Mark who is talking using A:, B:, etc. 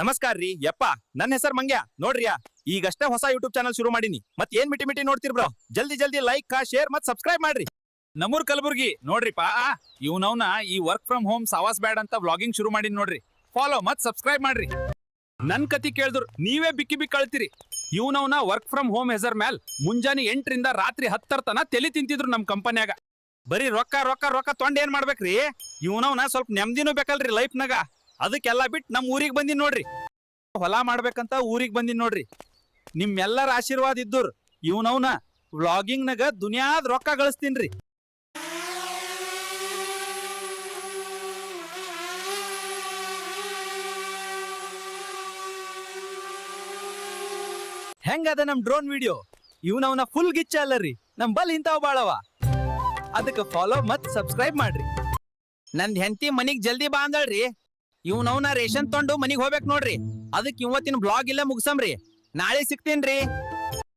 A: ನಮಸ್ಕಾರ ರೀ. ಯಪ್ಪ ನನ್ನ ಹೆಸರು ಮಂಗ್ಯ. ನೋಡ್ರಿಯಾ, ಈಗಷ್ಟೇ ಹೊಸ ಯೂಟ್ಯೂಬ್ ಚಾನಲ್ ಶುರು ಮಾಡಿನಿ. ಮತ್ ಏನ್ ಮಿಟಿ ಮಿಟಿ ನೋಡ್ತಿರ್ ಬ್ರೋ? ಜಲ್ದಿ ಜಲ್ದಿ ಲೈಕ್ ಶೇರ್ ಮತ್ ಸಬ್ಸ್ಕ್ರೈಬ್ ಮಾಡ್ರಿ.
B: ನಮ್ಮೂರ್ ಕಲಬುರ್ಗಿ, ನೋಡ್ರಿಪ್ಪ ಇವ್ನವ್ನ ಈ ವರ್ಕ್ ಫ್ರಮ್ ಹೋಮ್ ಸಾವಾಸ್ ಬ್ಯಾಡ್ ಅಂತ ವ್ಲಾಗಿಂಗ್ ಶುರು ಮಾಡಿನಿ ನೋಡ್ರಿ. ಫಾಲೋ ಮತ್ ಸಬ್ಸ್ಕ್ರೈಬ್ ಮಾಡ್ರಿ. ನನ್ ಕತಿ ಕೇಳಿದ್ರು, ನೀವೇ ಬಿಕ್ಕಿ ಬಿಕ್ಕಿ ಕಳ್ತೀರಿ ಇವ್ನವ್ನ ವರ್ಕ್ ಫ್ರಮ್ ಹೋಮ್ ಹೆಸರ್ ಮ್ಯಾಲ್ ಮುಂಜಾನೆ ಎಂಟರಿಂದ ರಾತ್ರಿ ಹತ್ತರ ತನ ತಲಿ ತಿಂತಿದ್ರು ನಮ್ ಕಂಪನ್ಯಾಗ
A: ಬರೀ ರೊಕ್ಕ ರೊಕ್ಕ ರೊಕ್ಕ ತೊಂಡ್ ಏನ್ ಮಾಡ್ಬೇಕ್ರಿ? ಇವ್ನವ್ನ ಸ್ವಲ್ಪ ನೆಮ್ಮದಿನೂ ಬೇಕಲ್ರಿ ಲೈಫ್ನಾಗ ಅದಕ್ಕೆಲ್ಲ ಬಿಟ್ಟು ನಮ್ಮ ಊರಿಗೆ ಬಂದಿನಿ ನೋಡ್ರಿ. ಹೊಲ ಮಾಡ್ಬೇಕಂತ ಊರಿಗೆ ಬಂದಿನಿ ನೋಡ್ರಿ. ನಿಮ್ಮೆಲ್ಲರ ಆಶೀರ್ವಾದ ಇದ್ದೂರ್ ಇವ್ನವ್ನ ವ್ಲಾಗಿಂಗ್ನಾಗ ದುನಿಯಾದ ರೊಕ್ಕ ಗಳಿಸ್ತೀನ್ರಿ. ಹೆಂಗದ ನಮ್ ಡ್ರೋನ್ ವಿಡಿಯೋ? ಇವ್ನವ್ನ ಫುಲ್ ಗಿಚ್ಚ ಅಲ್ಲರಿ. ನಮ್ ಬಲ್ ಇಂತಾವ್ ಬಾಳವ. ಅದಕ್ಕೆ ಫಾಲೋ ಮತ್ ಸಬ್ಸ್ಕ್ರೈಬ್ ಮಾಡ್ರಿ. ನಂದ್ ಹೆಂಡತಿ ಮನಿಗ್ ಜಲ್ದಿ ಬಾ ಅಂದಳ್ರಿ. ಇವ್ನವ್ನ ರೇಷನ್ ತೊಂಡು ಮನಿಗ್ ಹೋಗ್ಬೇಕು ನೋಡ್ರಿ. ಅದಕ್ಕೆ ಇವತ್ತಿನ ಬ್ಲಾಗ್ ಇಲ್ಲ ಮುಗಿಸಮ್ರಿ. ನಾಳೆ ಸಿಗ್ತೀನ್ರಿ.